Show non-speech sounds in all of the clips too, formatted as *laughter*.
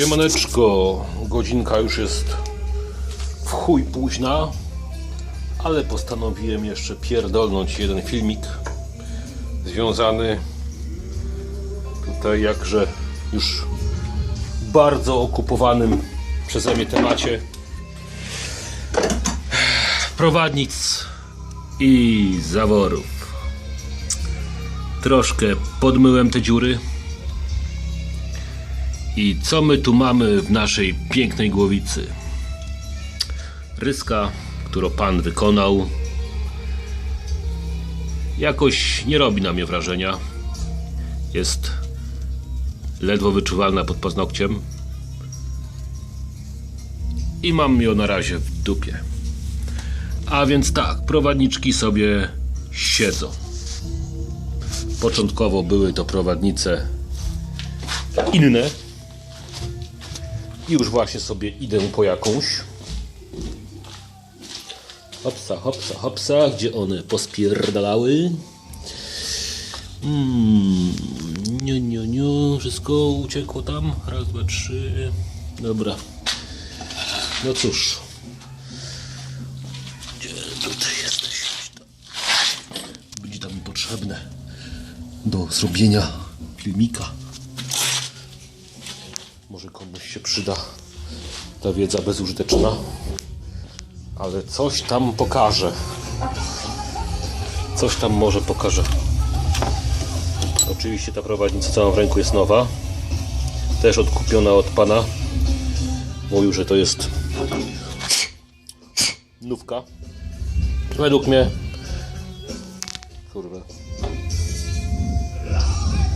Siemaneczko, godzinka już jest w chuj późna, ale postanowiłem jeszcze pierdolnąć jeden filmik związany tutaj jakże już bardzo okupowanym przeze mnie temacie prowadnic i zaworów. Troszkę podmyłem te dziury. I co my tu mamy w naszej pięknej głowicy? Ryska, którą pan wykonał, jakoś nie robi na mnie wrażenia. Jest ledwo wyczuwalna pod paznokciem. I mam ją na razie w dupie. A więc tak, prowadniczki sobie siedzą. Początkowo były to prowadnice inne. I już właśnie sobie idę po jakąś. Hopsa, hopsa, hopsa. Gdzie one pospierdalały? Mm, niu, niu, niu. Wszystko uciekło tam. Raz, dwa, trzy. Dobra. No cóż. Gdzie tutaj jesteś? Będzie tam potrzebne do zrobienia filmika. Może komuś się przyda ta wiedza bezużyteczna, ale coś tam pokaże. Coś tam może pokaże. Oczywiście ta prowadnica, w ręku, jest nowa. Też odkupiona od pana. Mówił, że to jest nówka. Według mnie. Kurwa.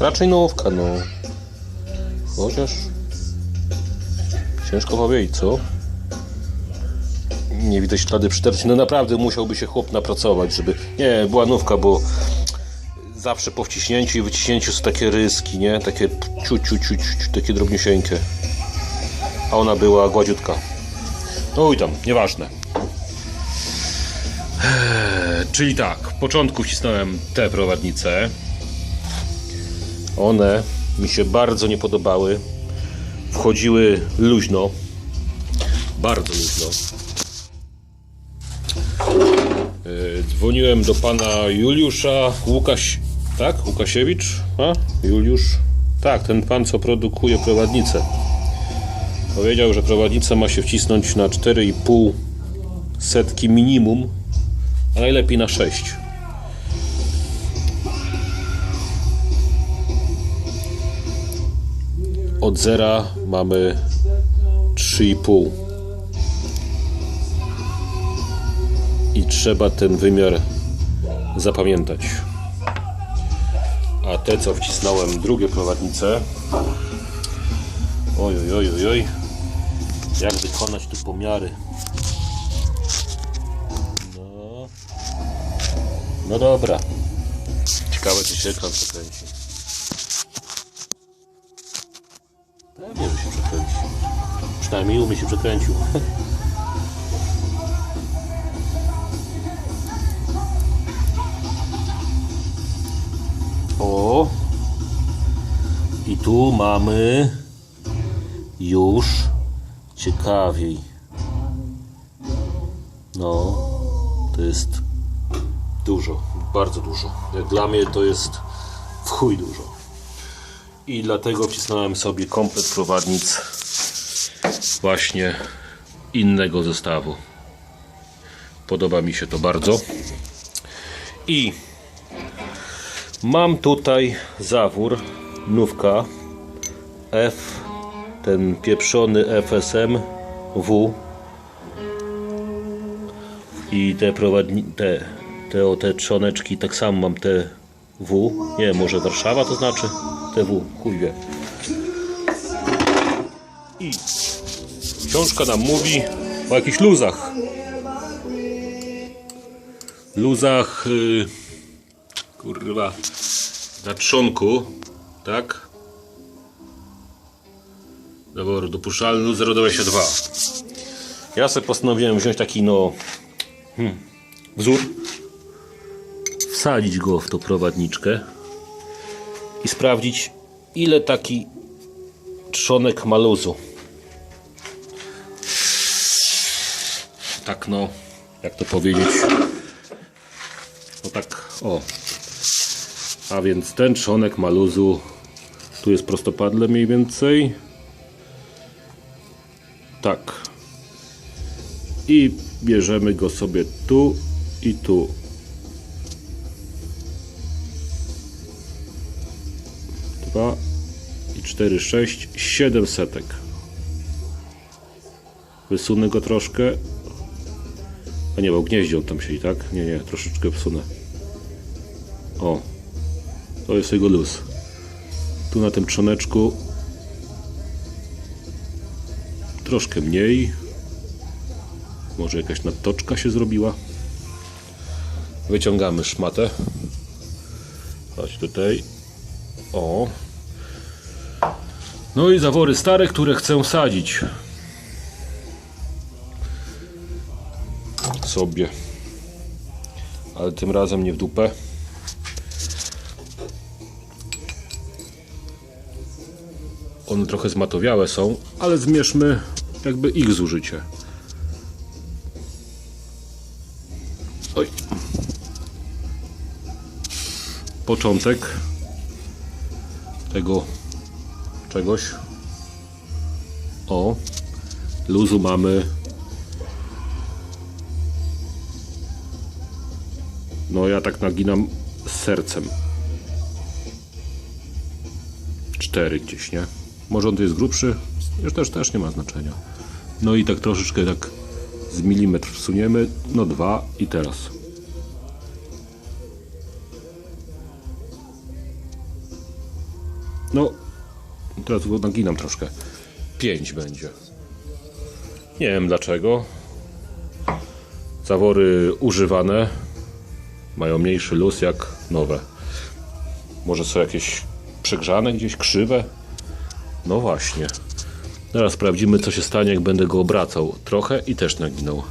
Raczej nówka, no. Chociaż. Ciężko powiedzieć, co? Nie widać ślady przytarcia. No naprawdę musiałby się chłop napracować, żeby... Nie, była nówka, bo zawsze po wciśnięciu i wyciśnięciu są takie ryski, nie? Takie ciu, ciu, ciu, ciu, takie drobniusieńkie. A ona była gładziutka. No i tam, nieważne. Eee, Czyli tak, w początku wcisnąłem te prowadnice. One mi się bardzo nie podobały wchodziły luźno. Bardzo luźno. Yy, Dzwoniłem do pana Juliusza Łukaś, tak? Łukasiewicz? A? Juliusz? Tak, ten pan, co produkuje prowadnicę. Powiedział, że prowadnica ma się wcisnąć na 4,5 setki minimum, a najlepiej na 6. Od zera mamy 3,5 i trzeba ten wymiar zapamiętać. A te co wcisnąłem drugie prowadnice oj oj oj oj jak wykonać tu pomiary? No. No dobra. Ciekawe czy się ekran Przynajmniej u mnie się przekręcił. O! I tu mamy już ciekawiej. No, to jest dużo, bardzo dużo. Jak dla mnie to jest w chuj dużo i dlatego wcisnąłem sobie komplet prowadnic właśnie innego zestawu. Podoba mi się to bardzo. I mam tutaj zawór nówka F ten pieprzony FSM W i te prowadni te te, te trzoneczki tak samo mam te W nie może Warszawa to znaczy TW, chuj wie. I książka nam mówi o jakichś luzach. Luzach, yy, kurwa, na trzonku, tak? Doboru, dopuszczalny luz 0,22. Ja sobie postanowiłem wziąć taki, no, hmm, wzór, wsadzić go w tą prowadniczkę i sprawdzić ile taki trzonek ma luzu. Tak no, jak to powiedzieć, no tak, o. A więc ten trzonek ma luzu, tu jest prostopadle mniej więcej. Tak. I bierzemy go sobie tu i tu. Dwa i cztery, sześć, siedem setek. Wysunę go troszkę. A nie, bo gnieździe on tam siedzi, tak? Nie, nie, troszeczkę wsunę. O, to jest jego luz. Tu na tym trzoneczku troszkę mniej. Może jakaś nadtoczka się zrobiła. Wyciągamy szmatę. Chodź tutaj. O. No i zawory stare, które chcę sadzić. Sobie. Ale tym razem nie w dupę. One trochę zmatowiałe są, ale zmierzmy jakby ich zużycie. Oj. Początek tego czegoś. O, luzu mamy. No ja tak naginam z sercem. Cztery gdzieś, nie? Może on tu jest grubszy? Już też, też nie ma znaczenia. No i tak troszeczkę tak z milimetr wsuniemy. No dwa i teraz. No, teraz go naginam troszkę. Pięć będzie. Nie wiem dlaczego. Zawory używane mają mniejszy luz jak nowe. Może są jakieś przegrzane gdzieś, krzywe? No właśnie. Teraz sprawdzimy, co się stanie, jak będę go obracał trochę i też naginął.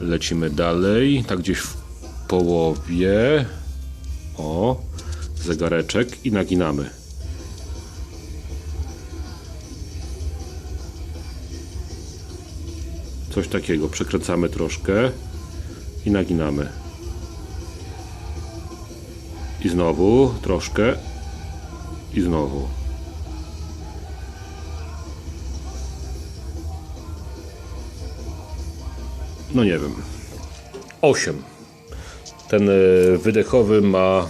Lecimy dalej, tak gdzieś w połowie. O, zegareczek i naginamy. Coś takiego, przekręcamy troszkę i naginamy. I znowu troszkę i znowu. No nie wiem. 8. Ten e, wydechowy ma.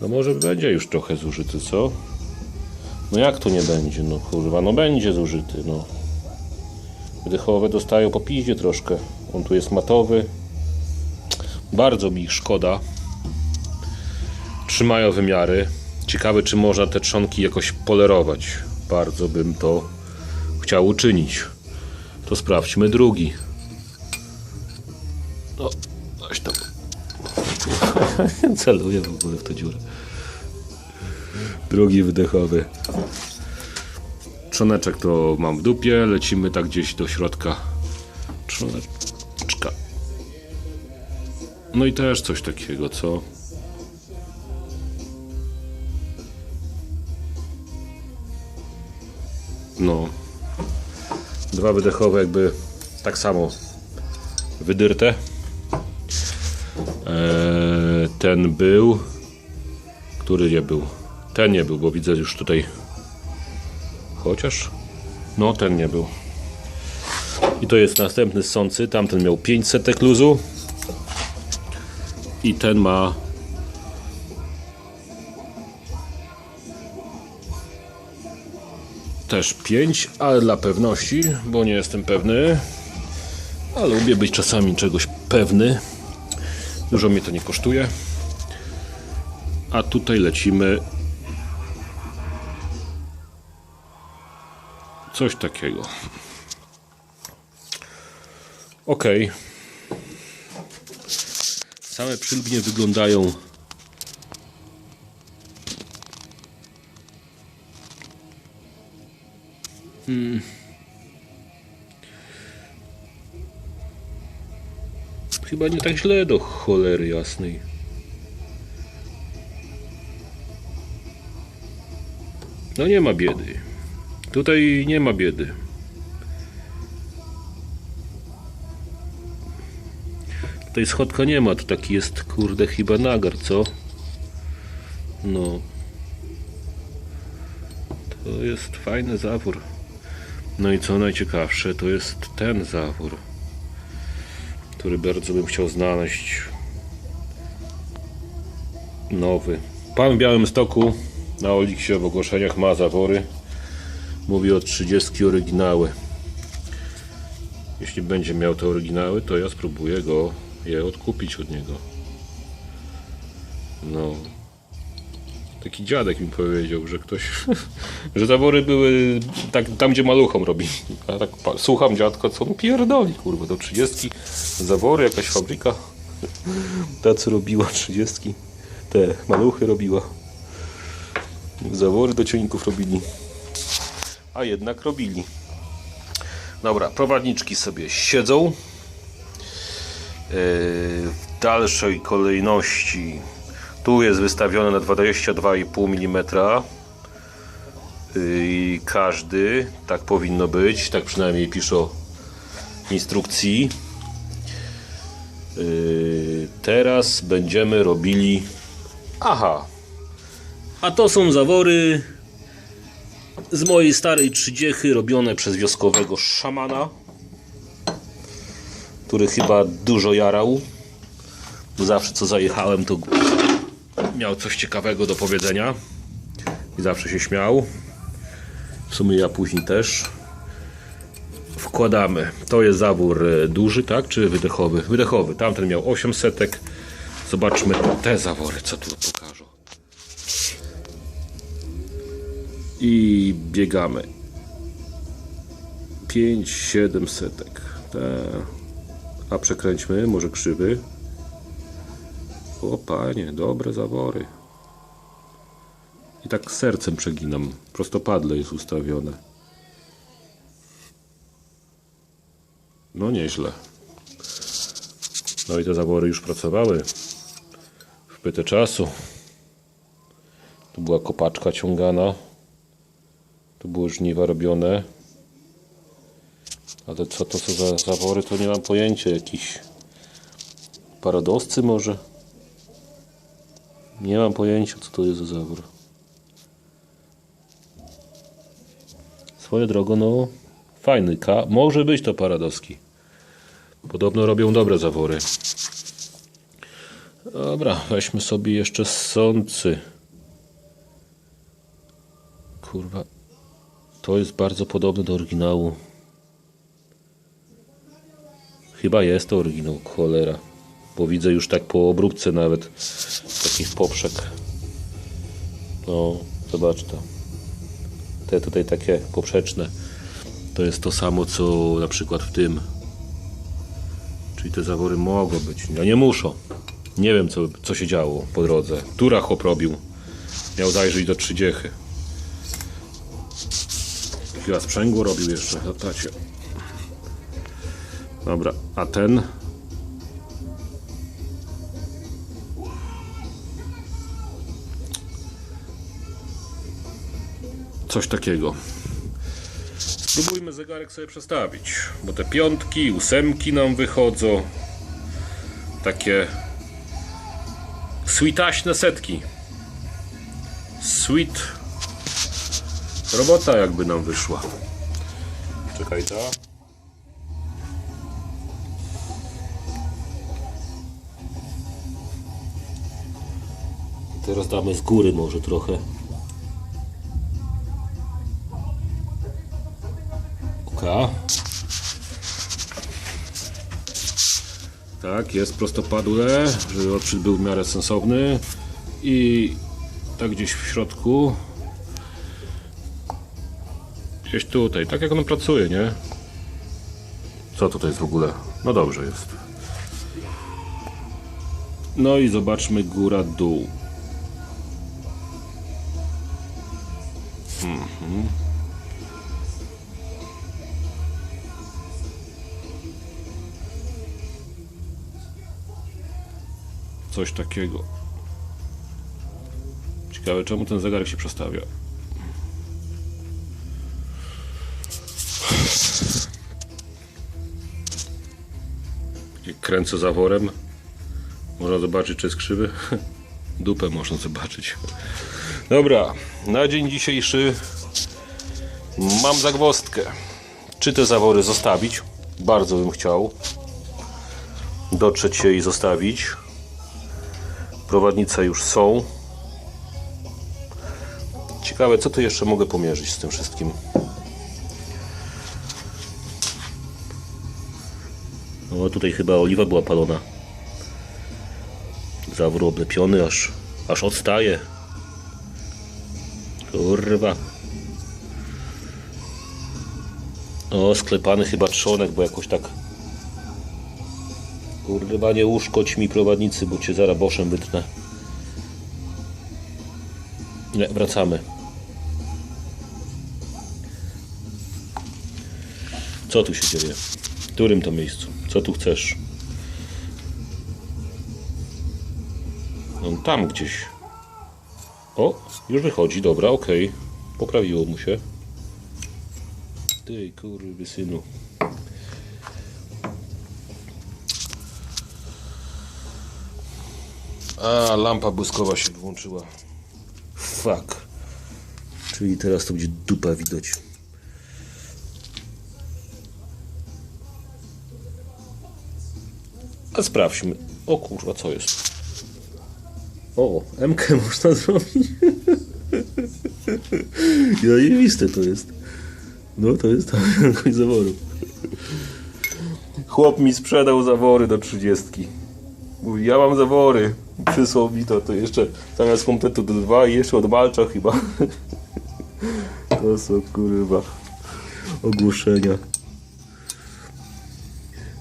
No może będzie już trochę zużyty, co? No jak to nie będzie? No kurwa, no będzie zużyty, no. Wydechowe dostają po piździe troszkę. On tu jest matowy. Bardzo mi szkoda. Trzymają wymiary. Ciekawe, czy można te trzonki jakoś polerować. Bardzo bym to chciał uczynić. To sprawdźmy drugi. No, coś tam. *laughs* Celuję w ogóle w tę dziurę. Drugi wydechowy. Trzoneczek to mam w dupie. Lecimy tak gdzieś do środka. Trzoneczka. No i też coś takiego, co? No. Dwa wydechowe jakby tak samo wydyrte. Eee, ten był. Który nie był? Ten nie był, bo widzę już tutaj. Chociaż. No, ten nie był. I to jest następny sący. Tamten miał 500 luzu. I ten ma. Też 5, ale dla pewności, bo nie jestem pewny. A lubię być czasami czegoś pewny. Dużo mnie to nie kosztuje. A tutaj lecimy. Coś takiego. Ok. Same przylbnie wyglądają. Hmm. Chyba nie tak źle do cholery jasnej. No nie ma biedy. Tutaj nie ma biedy. Tutaj schodka nie ma, to taki jest kurde chyba nagar, co? No. To jest fajny zawór. No i co najciekawsze, to jest ten zawór, który bardzo bym chciał znaleźć. Nowy. Pan w Białym Stoku na Oliksie w ogłoszeniach ma zawory. Mówi o 30 oryginały. Jeśli będzie miał te oryginały, to ja spróbuję go je odkupić od niego. No. Taki dziadek mi powiedział, że ktoś, *laughs* że zawory były tak, tam, gdzie maluchom robi. A tak słucham dziadka, co on pierdoli, kurwa, do 30 zawory, jakaś fabryka. *laughs* Ta, co robiła 30, te maluchy robiła. Zawory do ciągników robili. A jednak robili. Dobra, prowadniczki sobie siedzą. Yy, W dalszej kolejności tu jest wystawione na 22,5 mm. I każdy, tak powinno być, tak przynajmniej piszą instrukcji. Yy, Teraz będziemy robili. Aha, a to są zawory z mojej starej trzydziechy robione przez wioskowego szamana, który chyba dużo jarał. Zawsze co zajechałem, to miał coś ciekawego do powiedzenia i zawsze się śmiał. W sumie ja później też. Wkładamy. To jest zawór e, duży, tak? Czy wydechowy? Wydechowy. Tamten miał 800. Zobaczmy te zawory, co tu pokażą. I biegamy. 5, 7 setek. Te. A przekręćmy, może krzywy. O panie, dobre zawory. I tak sercem przeginam. Prostopadle jest ustawione. No nieźle. No i te zawory już pracowały. W pytę czasu. Tu była kopaczka ciągana. Tu były żniwa robione. Ale co to są za zawory, to nie mam pojęcia. Jakiś paradoscy może? Nie mam pojęcia, co to jest za zawór. Swoją drogą, no fajny ka. Może być to paradoski. Podobno robią dobre zawory. Dobra, weźmy sobie jeszcze sący. Kurwa. To jest bardzo podobne do oryginału. Chyba jest to oryginał, cholera. Bo widzę już tak po obróbce nawet takich poprzek. No, zobacz to. Te tutaj takie poprzeczne. To jest to samo co na przykład w tym. Czyli te zawory mogą być. No nie muszą. Nie wiem co, co się działo po drodze. Tura chłop robił. Miał zajrzeć do trzydziechy. Chyba sprzęgło robił jeszcze. Zobaczcie. Dobra, a ten coś takiego. Spróbujmy zegarek sobie przestawić, bo te piątki, ósemki nam wychodzą. Takie sweetaśne setki. Sweet robota jakby nam wyszła. Czekaj ta. Teraz damy z góry może trochę. Oka. Tak, jest prostopadłe, żeby odczyt był w miarę sensowny. I tak gdzieś w środku. Gdzieś tutaj, tak jak on pracuje, nie? Co tutaj jest w ogóle? No dobrze jest. No i zobaczmy góra, Coś takiego. Ciekawe, czemu ten zegarek się przestawia. Kręcę zaworem, można zobaczyć, czy jest krzywy. *laughs* Dupę można zobaczyć. Dobra, na dzień dzisiejszy mam zagwozdkę. Czy te zawory zostawić? Bardzo bym chciał dotrzeć się i zostawić. Prowadnice już są. Ciekawe, co tu jeszcze mogę pomierzyć z tym wszystkim. No tutaj chyba oliwa była palona. Zawór oblepiony, aż, aż odstaje. Kurwa. O, sklepany chyba trzonek, bo jakoś tak... Kurwa, nie uszkodź mi prowadnicy, bo cię zaraz boszem wytnę. Nie, wracamy. Co tu się dzieje? W którym to miejscu? Co tu chcesz? On tam gdzieś. O, już wychodzi, dobra, okej. Poprawiło mu się. Ty kurwy synu. A, lampa błyskowa się włączyła. Fuck. Czyli teraz to będzie dupa widać. A sprawdźmy. O kurwa, co jest? O, MK *laughs* można zrobić. *laughs* Zajebiste to jest. No to jest tam *laughs* zaworu. Chłop mi sprzedał zawory do trzydziestki. Mówi, ja mam zawory. Mi to, jeszcze zamiast kompletu do dwa i jeszcze od Malcza chyba. *laughs* To są kurwa ogłoszenia.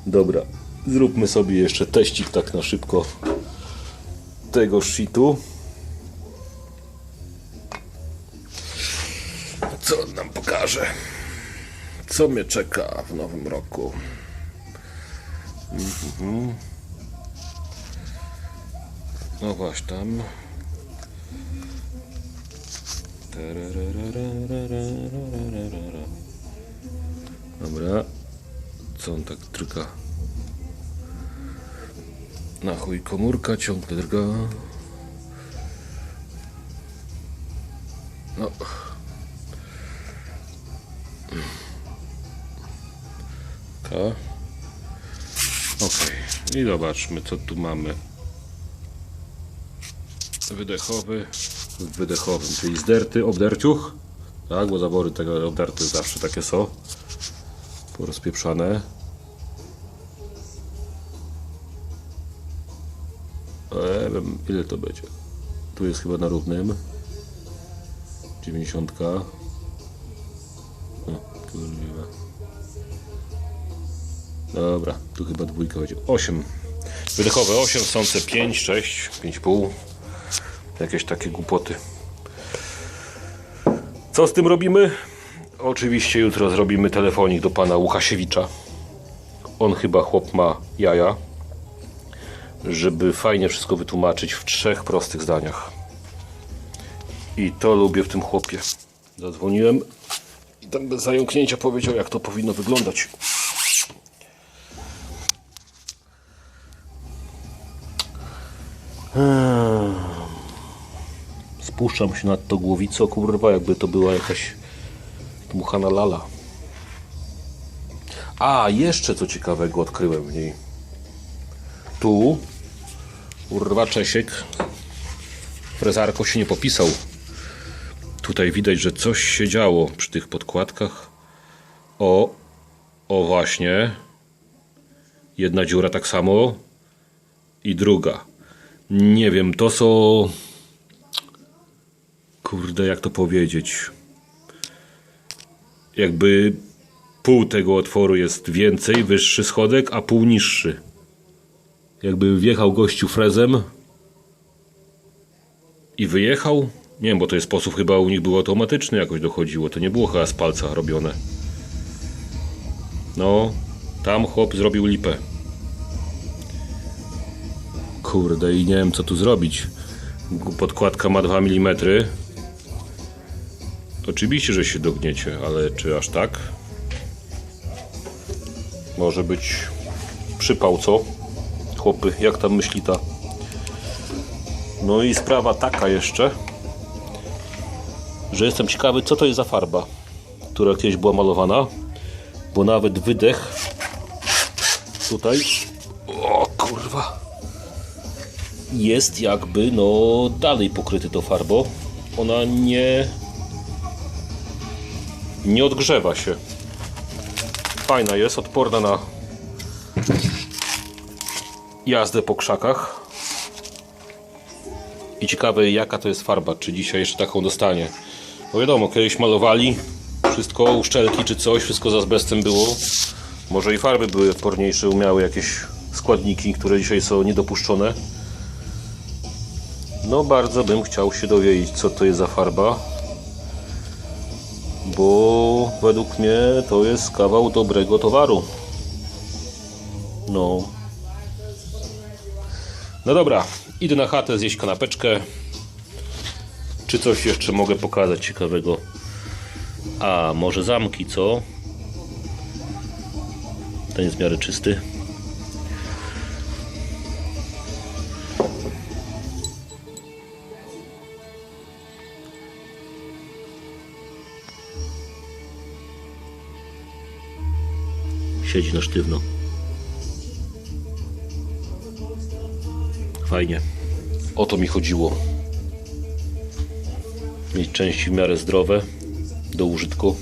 Dobra, zróbmy sobie jeszcze teścik tak na szybko tego shitu. Co on nam pokaże? Co mnie czeka w nowym roku? Mhm. No właśnie tam. Dobra. Co on tak drga? Na chuj komórka ciągle drga. No. K. Ok. I zobaczmy co tu mamy. Wydechowy w wydechowym, czyli zderty obderciuch. Tak, bo zawory tego obdarty zawsze takie są. Porozpieprzane. E, wiem, ile to będzie? Tu jest chyba na równym. 90. No. Dobra, tu chyba dwójka będzie. 8. Wydechowe 8, sące 5, 6, 5,5. Jakieś takie głupoty. Co z tym robimy? Oczywiście jutro zrobimy telefonik do pana Łukasiewicza. On chyba chłop ma jaja, żeby fajnie wszystko wytłumaczyć w trzech prostych zdaniach. I to lubię w tym chłopie. Zadzwoniłem i tam bez zająknięcia powiedział, jak to powinno wyglądać. Spuszczam się nad to głowicą, kurwa, jakby to była jakaś dmuchana lala. A, jeszcze co ciekawego odkryłem w niej. Tu, kurwa, Czesiek, frezarko się nie popisał. Tutaj widać, że coś się działo przy tych podkładkach. O, o właśnie. Jedna dziura tak samo i druga. Nie wiem, to są kurde, jak to powiedzieć. Jakby pół tego otworu jest więcej, wyższy schodek, a pół niższy. Jakby wjechał gościu frezem i wyjechał. Nie wiem, bo to jest sposób chyba u nich był automatyczny, jakoś dochodziło. To nie było chyba z palca robione. No, tam chłop zrobił lipę. Kurde, i nie wiem co tu zrobić. Podkładka ma 2 mm. Oczywiście, że się dogniecie, ale czy aż tak? Może być przypał, co? chłopy, jak tam myśli ta. No i sprawa taka jeszcze, że jestem ciekawy, co to jest za farba, która kiedyś była malowana, bo nawet wydech tutaj, o kurwa, jest jakby no dalej pokryty tą farbą. Ona nie nie odgrzewa się. Fajna jest, odporna na jazdę po krzakach. I ciekawe jaka to jest farba, czy dzisiaj jeszcze taką dostanie. Bo wiadomo, kiedyś malowali wszystko, uszczelki czy coś, wszystko z azbestem było. Może i farby były odporniejsze, miały jakieś składniki, które dzisiaj są niedopuszczone. No bardzo bym chciał się dowiedzieć, co to jest za farba. Bo według mnie to jest kawał dobrego towaru. No. No dobra, idę na chatę zjeść kanapeczkę. Czy coś jeszcze mogę pokazać ciekawego? A, może zamki, co? Ten jest w miarę czysty. Siedzi na sztywno. Fajnie. O to mi chodziło. Mieć części w miarę zdrowe do użytku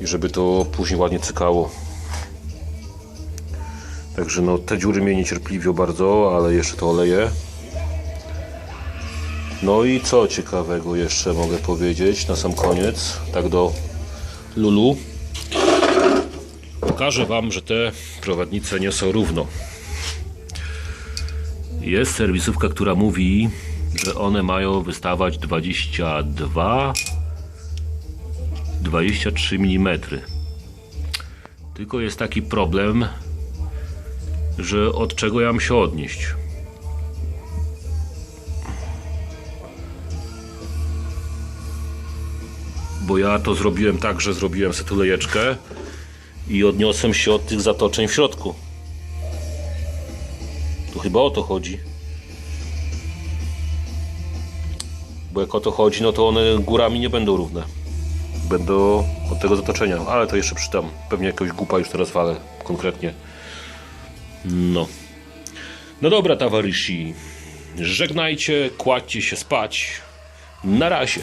i żeby to później ładnie cykało. Także no te dziury mnie niecierpliwią bardzo, ale jeszcze to oleję. No i co ciekawego jeszcze mogę powiedzieć na sam koniec, tak do Lulu. Pokażę Wam, że te prowadnice nie są równo. Jest serwisówka, która mówi, że one mają wystawać 22 23 mm. Tylko jest taki problem, że od czego ja mam się odnieść. Bo ja to zrobiłem tak, że zrobiłem sobie tulejeczkę i odniosłem się od tych zatoczeń w środku. Tu chyba o to chodzi. Bo jak o to chodzi, no to one górami nie będą równe. Będą od tego zatoczenia. Ale to jeszcze przytam. Pewnie jakiegoś głupa już teraz walę konkretnie. No. No dobra, towarzyszy. Żegnajcie, kładźcie się spać. Na razie.